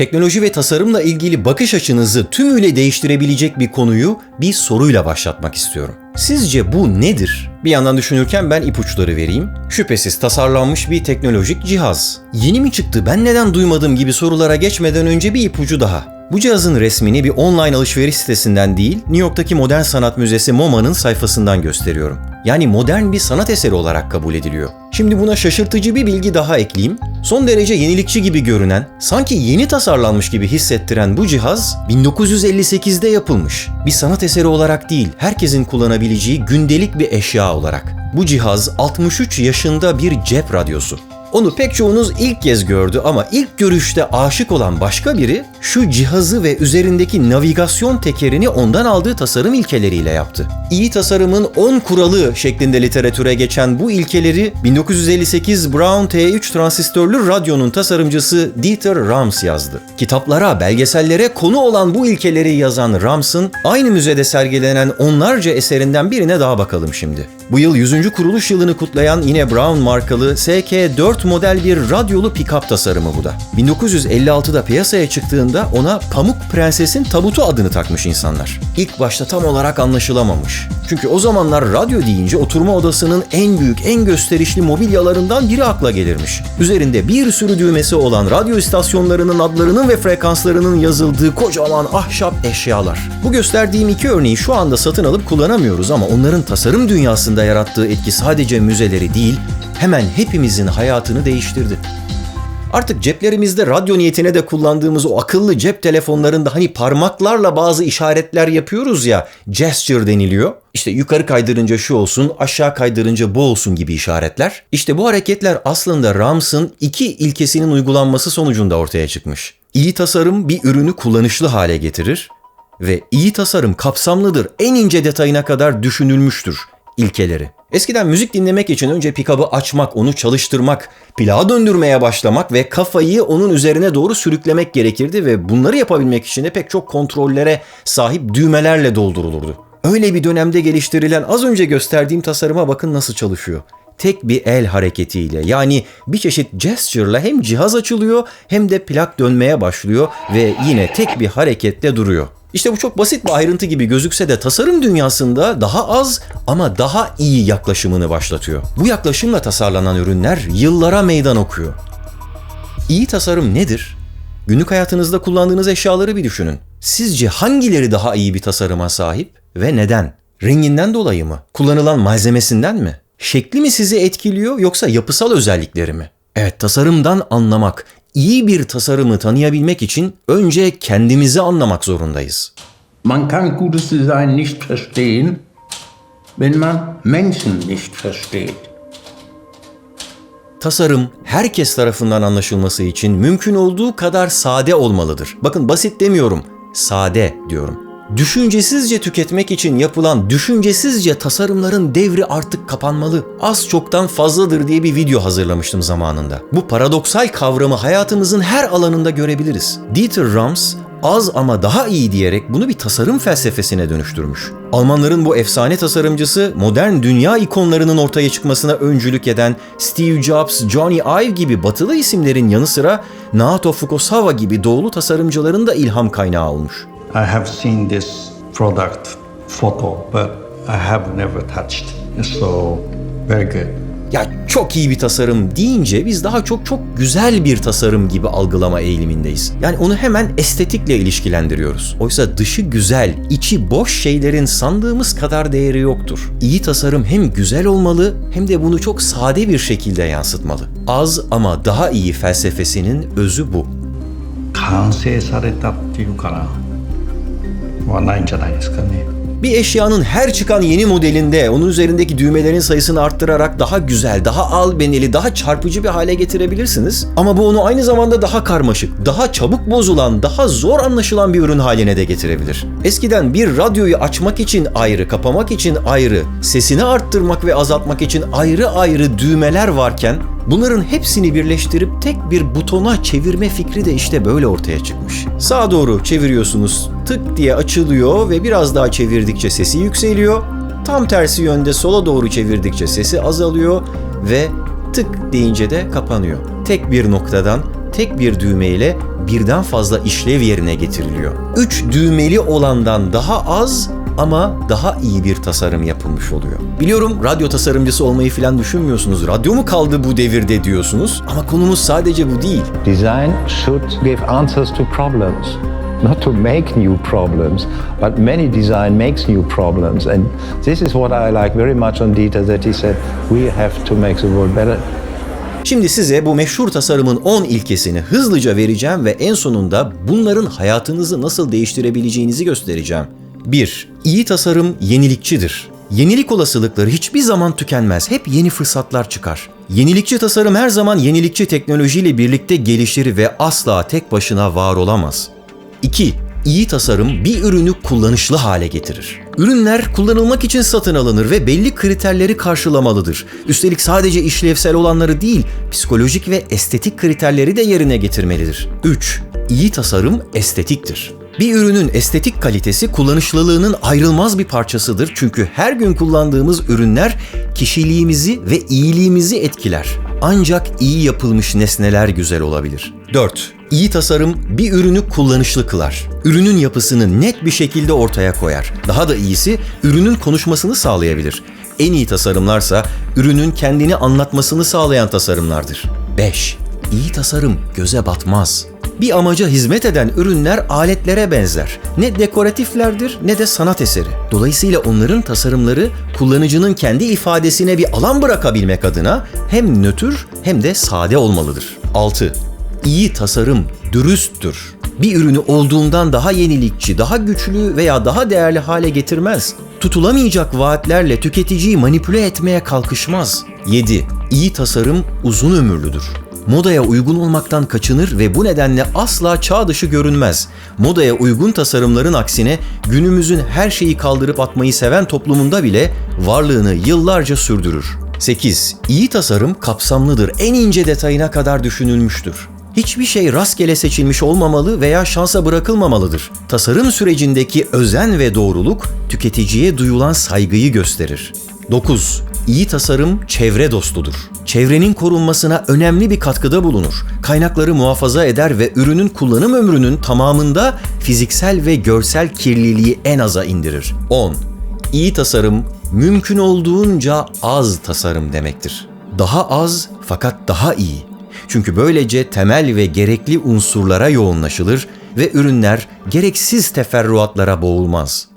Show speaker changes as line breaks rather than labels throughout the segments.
Teknoloji ve tasarımla ilgili bakış açınızı tümüyle değiştirebilecek bir konuyu bir soruyla başlatmak istiyorum. Sizce bu nedir? Bir yandan düşünürken ben ipuçları vereyim. Şüphesiz tasarlanmış bir teknolojik cihaz. Yeni mi çıktı ben neden duymadım gibi sorulara geçmeden önce bir ipucu daha. Bu cihazın resmini bir online alışveriş sitesinden değil, New York'taki Modern Sanat Müzesi MoMA'nın sayfasından gösteriyorum. Yani modern bir sanat eseri olarak kabul ediliyor. Şimdi buna şaşırtıcı bir bilgi daha ekleyeyim. Son derece yenilikçi gibi görünen, sanki yeni tasarlanmış gibi hissettiren bu cihaz 1958'de yapılmış. Bir sanat eseri olarak değil, herkesin kullanabileceği gündelik bir eşya olarak. Bu cihaz 63 yaşında bir cep radyosu. Onu pek çoğunuz ilk kez gördü ama ilk görüşte aşık olan başka biri şu cihazı ve üzerindeki navigasyon tekerini ondan aldığı tasarım ilkeleriyle yaptı. İyi tasarımın 10 kuralı şeklinde literatüre geçen bu ilkeleri 1958 Brown T3 transistörlü radyonun tasarımcısı Dieter Rams yazdı. Kitaplara, belgesellere konu olan bu ilkeleri yazan Rams'ın aynı müzede sergilenen onlarca eserinden birine daha bakalım şimdi. Bu yıl 100. kuruluş yılını kutlayan yine Brown markalı SK4 model bir radyolu pick-up tasarımı bu da. 1956'da piyasaya çıktığında ona Pamuk Prenses'in tabutu adını takmış insanlar. İlk başta tam olarak anlaşılamamış. Çünkü o zamanlar radyo deyince oturma odasının en büyük, en gösterişli mobilyalarından biri akla gelirmiş. Üzerinde bir sürü düğmesi olan radyo istasyonlarının adlarının ve frekanslarının yazıldığı kocaman ahşap eşyalar. Bu gösterdiğim iki örneği şu anda satın alıp kullanamıyoruz ama onların tasarım dünyasında yarattığı etki sadece müzeleri değil, hemen hepimizin hayatını değiştirdi. Artık ceplerimizde radyo niyetine de kullandığımız o akıllı cep telefonlarında hani parmaklarla bazı işaretler yapıyoruz ya, gesture deniliyor. İşte yukarı kaydırınca şu olsun, aşağı kaydırınca bu olsun gibi işaretler. İşte bu hareketler aslında Rams'ın iki ilkesinin uygulanması sonucunda ortaya çıkmış. İyi tasarım bir ürünü kullanışlı hale getirir ve iyi tasarım kapsamlıdır, en ince detayına kadar düşünülmüştür ilkeleri. Eskiden müzik dinlemek için önce pikabı açmak, onu çalıştırmak, plağı döndürmeye başlamak ve kafayı onun üzerine doğru sürüklemek gerekirdi ve bunları yapabilmek için de pek çok kontrollere sahip düğmelerle doldurulurdu. Öyle bir dönemde geliştirilen az önce gösterdiğim tasarıma bakın nasıl çalışıyor. Tek bir el hareketiyle yani bir çeşit gesture'la hem cihaz açılıyor hem de plak dönmeye başlıyor ve yine tek bir hareketle duruyor. İşte bu çok basit bir ayrıntı gibi gözükse de tasarım dünyasında daha az ama daha iyi yaklaşımını başlatıyor. Bu yaklaşımla tasarlanan ürünler yıllara meydan okuyor. İyi tasarım nedir? Günlük hayatınızda kullandığınız eşyaları bir düşünün. Sizce hangileri daha iyi bir tasarıma sahip ve neden? Renginden dolayı mı? Kullanılan malzemesinden mi? Şekli mi sizi etkiliyor yoksa yapısal özellikleri mi? Evet, tasarımdan anlamak, iyi bir tasarımı tanıyabilmek için önce kendimizi anlamak zorundayız.
Man kann gutes Design nicht verstehen, wenn man Menschen nicht versteht.
Tasarım herkes tarafından anlaşılması için mümkün olduğu kadar sade olmalıdır. Bakın basit demiyorum, sade diyorum. Düşüncesizce tüketmek için yapılan düşüncesizce tasarımların devri artık kapanmalı. Az çoktan fazladır diye bir video hazırlamıştım zamanında. Bu paradoksal kavramı hayatımızın her alanında görebiliriz. Dieter Rams az ama daha iyi diyerek bunu bir tasarım felsefesine dönüştürmüş. Almanların bu efsane tasarımcısı modern dünya ikonlarının ortaya çıkmasına öncülük eden Steve Jobs, Johnny Ive gibi batılı isimlerin yanı sıra Naoto Fukusawa gibi doğulu tasarımcıların da ilham kaynağı olmuş.
I have seen this product photo, but I have never touched. So very good.
Ya çok iyi bir tasarım deyince biz daha çok çok güzel bir tasarım gibi algılama eğilimindeyiz. Yani onu hemen estetikle ilişkilendiriyoruz. Oysa dışı güzel, içi boş şeylerin sandığımız kadar değeri yoktur. İyi tasarım hem güzel olmalı hem de bunu çok sade bir şekilde yansıtmalı. Az ama daha iyi felsefesinin özü bu.
完成されたっていうかな はないんじゃないですかね。
Bir eşyanın her çıkan yeni modelinde onun üzerindeki düğmelerin sayısını arttırarak daha güzel, daha albenili, daha çarpıcı bir hale getirebilirsiniz. Ama bu onu aynı zamanda daha karmaşık, daha çabuk bozulan, daha zor anlaşılan bir ürün haline de getirebilir. Eskiden bir radyoyu açmak için ayrı, kapamak için ayrı, sesini arttırmak ve azaltmak için ayrı ayrı düğmeler varken Bunların hepsini birleştirip tek bir butona çevirme fikri de işte böyle ortaya çıkmış. Sağa doğru çeviriyorsunuz, tık diye açılıyor ve biraz daha çevirdikçe sesi yükseliyor. Tam tersi yönde sola doğru çevirdikçe sesi azalıyor ve tık deyince de kapanıyor. Tek bir noktadan tek bir düğmeyle birden fazla işlev yerine getiriliyor. 3 düğmeli olandan daha az ama daha iyi bir tasarım yapılmış oluyor. Biliyorum radyo tasarımcısı olmayı falan düşünmüyorsunuz. Radyo mu kaldı bu devirde diyorsunuz ama konumuz sadece bu değil.
Design should give answers to problems, not to make new problems, but many design makes new problems. And this is what I like very much on Dieter that he said we have to make the world better.
Şimdi size bu meşhur tasarımın 10 ilkesini hızlıca vereceğim ve en sonunda bunların hayatınızı nasıl değiştirebileceğinizi göstereceğim. 1. İyi tasarım yenilikçidir. Yenilik olasılıkları hiçbir zaman tükenmez. Hep yeni fırsatlar çıkar. Yenilikçi tasarım her zaman yenilikçi teknolojiyle birlikte gelişir ve asla tek başına var olamaz. 2. İyi tasarım bir ürünü kullanışlı hale getirir. Ürünler kullanılmak için satın alınır ve belli kriterleri karşılamalıdır. Üstelik sadece işlevsel olanları değil, psikolojik ve estetik kriterleri de yerine getirmelidir. 3. İyi tasarım estetiktir. Bir ürünün estetik kalitesi kullanışlılığının ayrılmaz bir parçasıdır çünkü her gün kullandığımız ürünler kişiliğimizi ve iyiliğimizi etkiler. Ancak iyi yapılmış nesneler güzel olabilir. 4. İyi tasarım bir ürünü kullanışlı kılar. Ürünün yapısını net bir şekilde ortaya koyar. Daha da iyisi ürünün konuşmasını sağlayabilir. En iyi tasarımlarsa ürünün kendini anlatmasını sağlayan tasarımlardır. 5. İyi tasarım göze batmaz. Bir amaca hizmet eden ürünler aletlere benzer. Ne dekoratiflerdir ne de sanat eseri. Dolayısıyla onların tasarımları kullanıcının kendi ifadesine bir alan bırakabilmek adına hem nötr hem de sade olmalıdır. 6. İyi tasarım dürüsttür. Bir ürünü olduğundan daha yenilikçi, daha güçlü veya daha değerli hale getirmez. Tutulamayacak vaatlerle tüketiciyi manipüle etmeye kalkışmaz. 7. İyi tasarım uzun ömürlüdür. Modaya uygun olmaktan kaçınır ve bu nedenle asla çağ dışı görünmez. Modaya uygun tasarımların aksine günümüzün her şeyi kaldırıp atmayı seven toplumunda bile varlığını yıllarca sürdürür. 8. İyi tasarım kapsamlıdır. En ince detayına kadar düşünülmüştür. Hiçbir şey rastgele seçilmiş olmamalı veya şansa bırakılmamalıdır. Tasarım sürecindeki özen ve doğruluk tüketiciye duyulan saygıyı gösterir. 9. İyi tasarım çevre dostudur. Çevrenin korunmasına önemli bir katkıda bulunur. Kaynakları muhafaza eder ve ürünün kullanım ömrünün tamamında fiziksel ve görsel kirliliği en aza indirir. 10. İyi tasarım mümkün olduğunca az tasarım demektir. Daha az fakat daha iyi. Çünkü böylece temel ve gerekli unsurlara yoğunlaşılır ve ürünler gereksiz teferruatlara boğulmaz.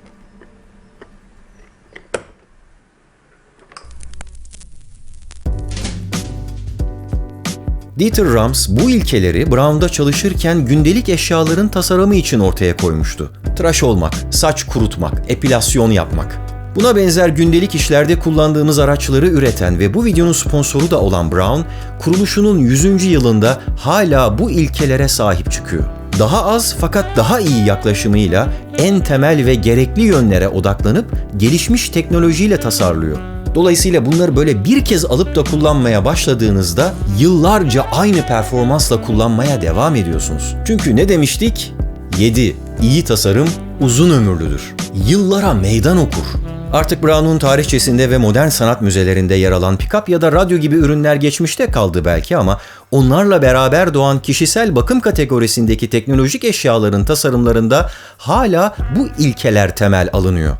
Dieter Rams bu ilkeleri Brown'da çalışırken gündelik eşyaların tasarımı için ortaya koymuştu. Tıraş olmak, saç kurutmak, epilasyon yapmak. Buna benzer gündelik işlerde kullandığımız araçları üreten ve bu videonun sponsoru da olan Brown, kuruluşunun 100. yılında hala bu ilkelere sahip çıkıyor. Daha az fakat daha iyi yaklaşımıyla en temel ve gerekli yönlere odaklanıp gelişmiş teknolojiyle tasarlıyor. Dolayısıyla bunları böyle bir kez alıp da kullanmaya başladığınızda yıllarca aynı performansla kullanmaya devam ediyorsunuz. Çünkü ne demiştik? 7. İyi tasarım uzun ömürlüdür. Yıllara meydan okur. Artık Brown'un tarihçesinde ve modern sanat müzelerinde yer alan pikap ya da radyo gibi ürünler geçmişte kaldı belki ama onlarla beraber doğan kişisel bakım kategorisindeki teknolojik eşyaların tasarımlarında hala bu ilkeler temel alınıyor.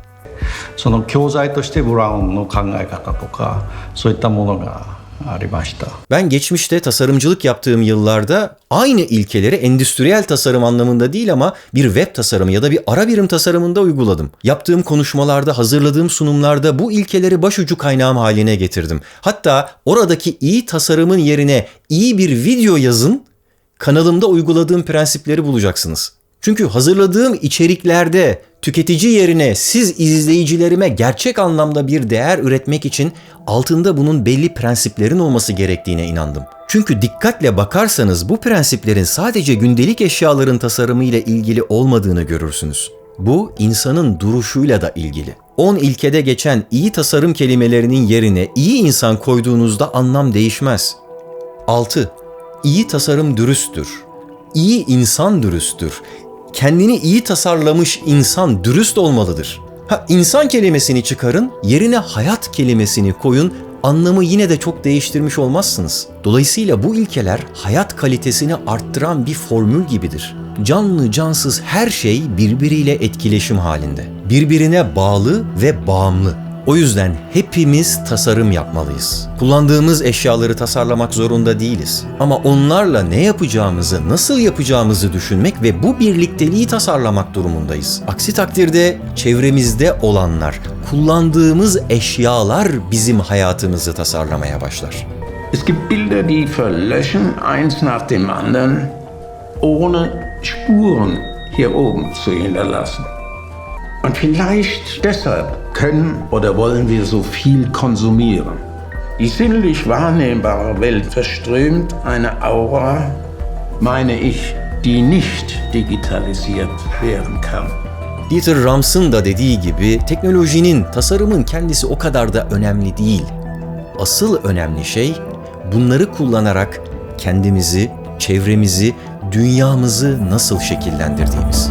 その教材としてブラウンの考え方とかそういったものがありました。
Ben geçmişte tasarımcılık yaptığım yıllarda aynı ilkeleri endüstriyel tasarım anlamında değil ama bir web tasarımı ya da bir ara birim tasarımında uyguladım. Yaptığım konuşmalarda, hazırladığım sunumlarda bu ilkeleri başucu kaynağım haline getirdim. Hatta oradaki iyi tasarımın yerine iyi bir video yazın, kanalımda uyguladığım prensipleri bulacaksınız. Çünkü hazırladığım içeriklerde tüketici yerine siz izleyicilerime gerçek anlamda bir değer üretmek için altında bunun belli prensiplerin olması gerektiğine inandım. Çünkü dikkatle bakarsanız bu prensiplerin sadece gündelik eşyaların tasarımı ile ilgili olmadığını görürsünüz. Bu insanın duruşuyla da ilgili. 10 ilkede geçen iyi tasarım kelimelerinin yerine iyi insan koyduğunuzda anlam değişmez. 6. İyi tasarım dürüsttür. İyi insan dürüsttür. Kendini iyi tasarlamış insan dürüst olmalıdır. Ha insan kelimesini çıkarın, yerine hayat kelimesini koyun, anlamı yine de çok değiştirmiş olmazsınız. Dolayısıyla bu ilkeler hayat kalitesini arttıran bir formül gibidir. Canlı cansız her şey birbiriyle etkileşim halinde. Birbirine bağlı ve bağımlı. O yüzden hepimiz tasarım yapmalıyız. Kullandığımız eşyaları tasarlamak zorunda değiliz. Ama onlarla ne yapacağımızı, nasıl yapacağımızı düşünmek ve bu birlikteliği tasarlamak durumundayız. Aksi takdirde çevremizde olanlar, kullandığımız eşyalar bizim hayatımızı tasarlamaya başlar.
Es gibt Bilder, die verlöschen, eins nach dem anderen, ohne Spuren hier oben zu hinterlassen. Und vielleicht deshalb können oder wollen wir so viel konsumieren. Die sinnlich wahrnehmbare Welt verströmt eine Aura, meine ich, die nicht digitalisiert werden kann.
Dieter Rams'ın da dediği gibi teknolojinin, tasarımın kendisi o kadar da önemli değil. Asıl önemli şey bunları kullanarak kendimizi, çevremizi, dünyamızı nasıl şekillendirdiğimiz.